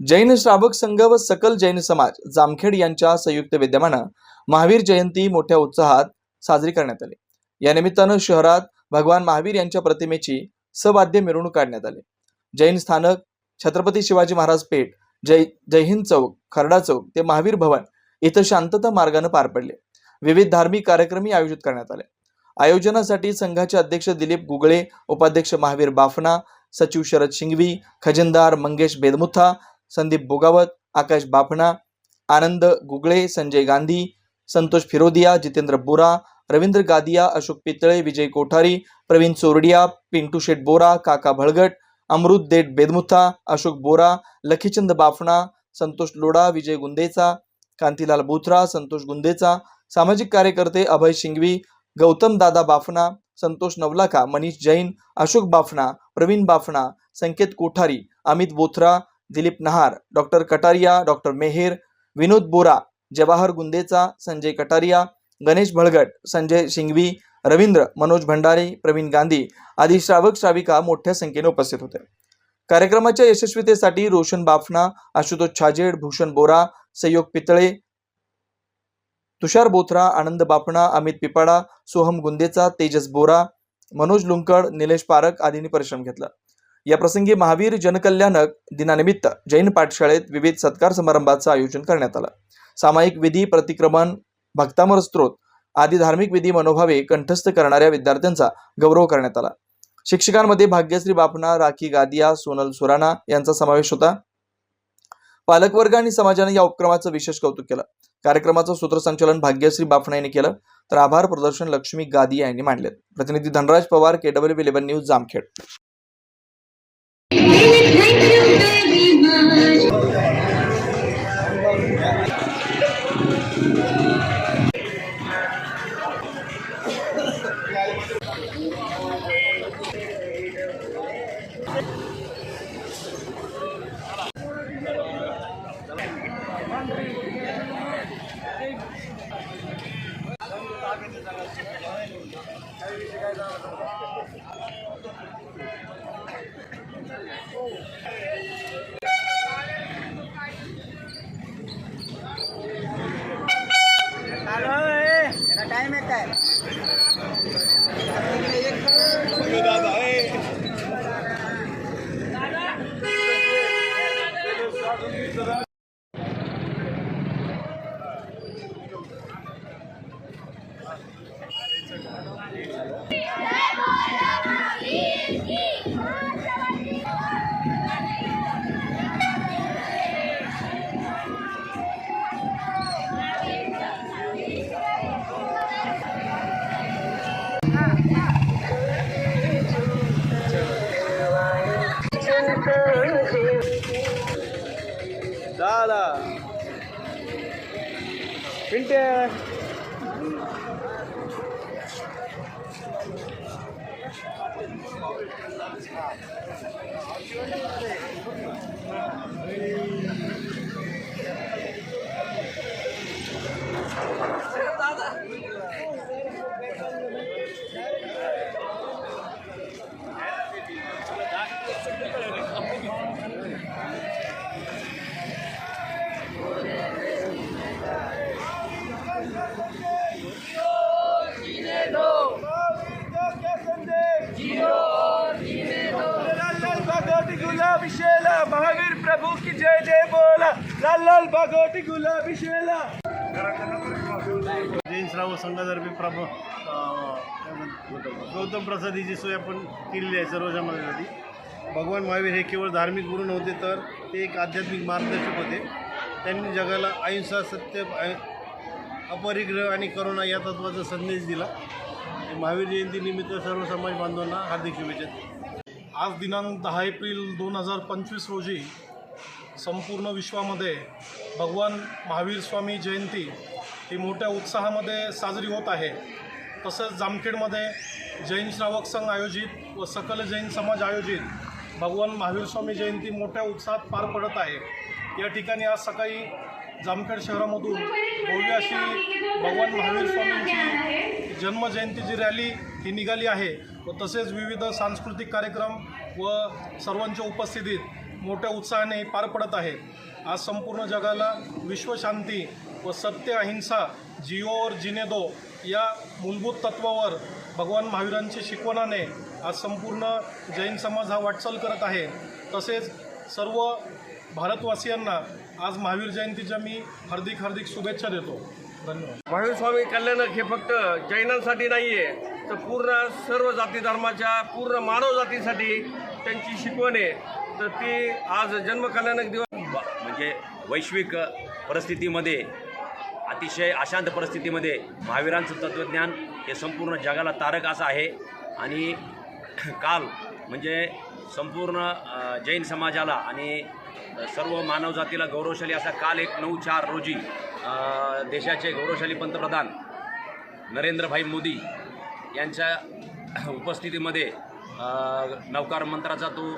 जैन श्रावक संघ व सकल जैन समाज जामखेड यांच्या संयुक्त विद्यमानं महावीर जयंती मोठ्या उत्साहात साजरी करण्यात आली. या निमित्तानं शहरात भगवान महावीर यांच्या प्रतिमेची सवाद्य मिरवणूक काढण्यात आली. जैन स्थानक छत्रपती शिवाजी महाराज पेठ जय जयहिंद चौक खरडा चौक ते महावीर भवन इथं शांतता मार्गानं पार पडले. विविध धार्मिक कार्यक्रमही आयोजित करण्यात आले. आयोजनासाठी संघाचे अध्यक्ष दिलीप गुगळे उपाध्यक्ष महावीर बाफना सचिव शरद शिंगवी खजिनदार मंगेश बेदमुथा संदीप बोगावत आकाश बाफणा आनंद गुगळे संजय गांधी संतोष फिरोदिया जितेंद्र बोरा रवींद्र गादिया अशोक पितळे विजय कोठारी प्रवीण चोरडिया पिंटू शेठ बोरा काका भळगट अमृत देठ बेदमुथा अशोक बोरा लखीचंद बाफणा संतोष लोडा विजय गुंदेचा कांतीलाल बोथरा संतोष गुंदेचा सामाजिक कार्यकर्ते अभय शिंगवी गौतम दादा बाफणा संतोष नवलाखा मनीष जैन अशोक बाफणा प्रवीण बाफणा संकेत कोठारी अमित बोथरा दिलीप नहार डॉक्टर कटारिया डॉक्टर मेहेर विनोद बोरा जवाहर गुंदेचा संजय कटारिया गणेश भळगट संजय शिंगवी रवींद्र मनोज भंडारे प्रवीण गांधी आदी श्रावक श्राविका मोठ्या संख्येने उपस्थित होते. कार्यक्रमाच्या यशस्वीतेसाठी रोशन बाफना आशुतोष छाजेड भूषण बोरा संयोग पितळे तुषार बोथरा आनंद बाफणा अमित पिपाडा सोहम गुंदेचा तेजस बोरा मनोज लुंकड निलेश पारक आदींनी परिश्रम घेतला. या प्रसंगी महावीर जनकल्याणक दिनानिमित्त जैन पाठशाळेत विविध सत्कार समारंभाचं आयोजन करण्यात आलं. सामायिक विधी प्रतिक्रमण भक्तामर स्त्रोत आदी धार्मिक विधी मनोभावे कंठस्थ करणाऱ्या विद्यार्थ्यांचा गौरव करण्यात आला. शिक्षकांमध्ये भाग्यश्री बापना राखी गादिया सोनल सुराणा यांचा समावेश होता. पालकवर्ग आणि समाजाने या उपक्रमाचं विशेष कौतुक केलं. कार्यक्रमाचं सूत्रसंचालन भाग्यश्री बाफणा यांनी केलं. तर आभार प्रदर्शन लक्ष्मी गादिया यांनी मांडले प्रतिनिधी Dhanraj Pawar KW eleven news Jamkhed. Oh. पिंटे लाल बागोटी गुलाबी शेला. जैन श्रावक संघातर्फे प्रभ गौतम प्रसादीची सोय आपण केलेली आहे सर्व समाजासाठी. भगवान महावीर हे केवळ धार्मिक गुरु नव्हते तर ते एक आध्यात्मिक मार्गदर्शक होते. त्यांनी जगाला अहिंसा सत्य अपरिग्रह आणि करुणा या तत्वाचा संदेश दिला. महावीर जयंतीनिमित्त सर्व समाज बांधवांना हार्दिक शुभेच्छा आज दिनांक दहा एप्रिल दोन हजार पंचवीस रोजी संपूर्ण विश्वामध्ये भगवान महावीर स्वामी जयंती ही मोठ्या उत्साहामध्ये साजरी होत आहे. तसंच जामखेडमध्ये जैन श्रावक संघ आयोजित व सकल जैन समाज आयोजित भगवान महावीर स्वामी जयंती मोठ्या उत्साहात पार पडत आहे. या ठिकाणी आज सकाळी जामखेड शहरामधून भव्य अशी भगवान महावीर स्वामींची जन्मजयंतीची रॅली ही निघाली आहे व तसेच विविध सांस्कृतिक कार्यक्रम व सर्वांच्या उपस्थितीत मोठ्या उत्साहाने पार पडत आहे. आज संपूर्ण जगाला विश्वशांती व सत्य अहिंसा जिओ और जिने दो या मूलभूत तत्वावर भगवान महावीरांच्या शिकवणाने आज संपूर्ण जैन समाज हा वाटचाल करत आहे. तसेच सर्व भारतवासियांना आज महावीर जयंतीच्या मी हार्दिक हार्दिक शुभेच्छा देतो. धन्यवाद. महावीर स्वामी कल्याणक हे फक्त जैनांसाठी नाही आहे तर पूर्ण सर्व जाती धर्माच्या पूर्ण मानव जातीसाठी त्यांची शिकवण आहे. तर ती आज जन्मकल्याणक दिवस ब- म्हणजे वैश्विक परिस्थितीमध्ये अतिशय अशांत परिस्थितीमध्ये महावीरांचं तत्त्वज्ञान हे संपूर्ण जगाला तारक असं आहे. आणि काल म्हणजे संपूर्ण जैन समाजाला आणि सर्व मानवजातीला गौरवशाली असा काल एक नऊ चार रोजी देशाचे गौरवशाली पंतप्रधान नरेंद्रभाई मोदी यांच्या उपस्थितीमध्ये नवकार मंत्राचा तो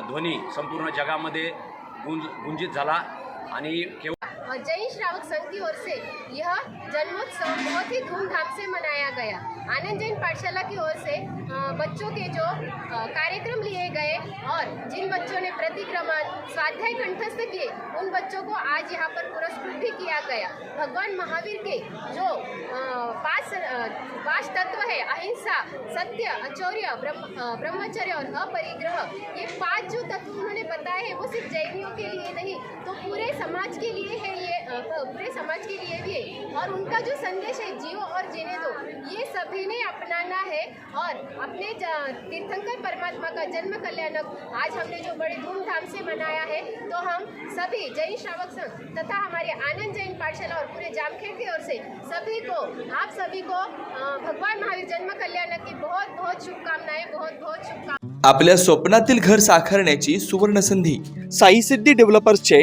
ध्वनी संपूर्ण जगामध्ये गुंज गुंजित झाला आणि केवळ जैन श्रावक संघ की ओर से यह जन्मोत्सव बहुत ही धूमधाम से मनाया गया। आनंद जैन पाठशाला की ओर से बच्चों के जो कार्यक्रम लिए गए और जिन बच्चों ने प्रतिक्रमण स्वाध्याय कंठस्थ किए, उन बच्चों को आज यहाँ पर पुरस्कृत भी किया गया। भगवान महावीर के जो पाँच पाँच तत्व है, अहिंसा, सत्य, अचौर्य, ब्रह्म ब्रह्मचर्य और अपरिग्रह, ये पाँच जो तत्व उन्होंने बताए हैं। वो सिर्फ़ जैनियों के लिए नहीं तो पूरे समाज के लिए है लिए पूरे समाज के लिए भी है। और उनका जो संदेश है जियो और जीने दो ये सभी ने अपनाना है। और अपने तीर्थंकर परमात्मा का जन्म कल्याणक आज हमने जो बड़े धूमधाम से मनाया है तो हम सभी जैन श्रावक संघ तथा हमारे आनंद जैन पाठशाला और पूरे जामखेड़ की ओर से सभी को आप सभी को भगवान महावीर जन्म कल्याणक की बहुत बहुत शुभकामनाएं बहुत बहुत शुभकामनाएं। आपल्या स्वप्नातील घर साकारण्याची सुवर्ण संधी साई सिद्धी डेव्हलपर्सचे